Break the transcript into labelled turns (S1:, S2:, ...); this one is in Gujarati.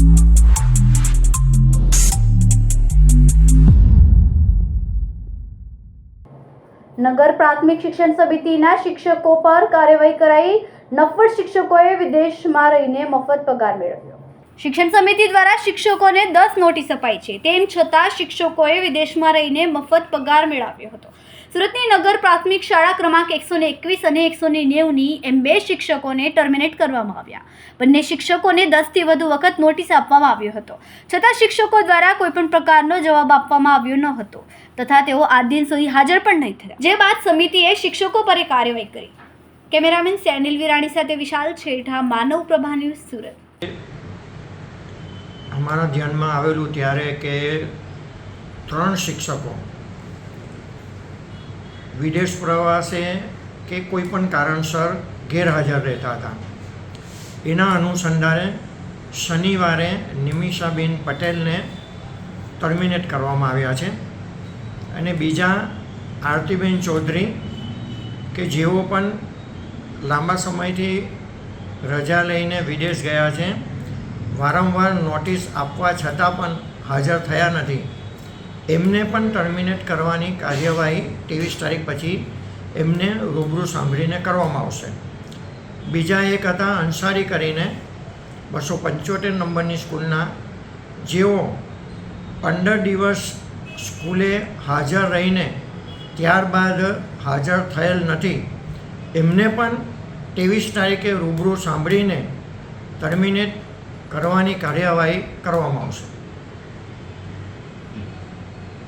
S1: નગર પ્રાથમિક શિક્ષણ સમિતિના શિક્ષકો પર કાર્યવાહી કરાઈ. નફ્ફડ શિક્ષકોએ વિદેશમાં રહીને મફત પગાર મેળવ્યો. શિક્ષણ સમિતિ દ્વારા શિક્ષકોને દસ નોટિસ અપાઈ છે. તેમ છતાં શિક્ષકોએ વિદેશમાં રહીને મફત પગાર મેળવ્યો હતો. સુરતની નગર પ્રાથમિક શાળા ક્રમાંક એકસો એકવીસ અને એકસો નેવુંની એમ બે શિક્ષકોને ટર્મિનેટ કરવામાં આવ્યા. બંને શિક્ષકોને દસથી વધુ વખત નોટિસ આપવામાં આવ્યો હતો. છતાં શિક્ષકો દ્વારા કોઈપણ પ્રકારનો જવાબ આપવામાં આવ્યો ન હતો. તથા તેઓ આ દિન સુધી હાજર પણ નહીં થયા. જે બાદ સમિતિએ શિક્ષકો પર કાર્યવાહી કરી. કેમેરામેન સેનિલ વિરાણી સાથે વિશાલ છેઠા માનવ પ્રભા ન્યૂઝ સુરત.
S2: અમારા ધ્યાનમાં આવેલું ત્યારે કે ત્રણ શિક્ષકો વિદેશ પ્રવાસે કે કોઈ પણ કારણસર ગેરહાજર રહેતા હતા. એના અનુસંધાને શનિવારે નિમિષાબેન પટેલને ટર્મિનેટ કરવામાં આવ્યા છે. અને બીજા આરતીબેન ચૌધરી કે જેઓ પણ લાંબા સમયથી રજા લઈને વિદેશ ગયા છે, વારંવાર નોટિસ આપવા છતાં પણ હાજર થયા નથી. એમને પણ ટર્મિનેટ કરવાની કાર્યવાહી ત્રેવીસ તારીખ પછી એમને રૂબરૂ સાંભળીને કરવામાં આવશે. બીજા એક હતા અંસારી કરીને બસો પંચોતેર નંબરની સ્કૂલના. જેઓ પંદર દિવસ સ્કૂલે હાજર રહીને ત્યારબાદ હાજર થયેલ નથી, એમને પણ ત્રેવીસ તારીખે રૂબરૂ સાંભળીને ટર્મિનેટ કરવાની કાર્યવાહી કરવામાં આવશે.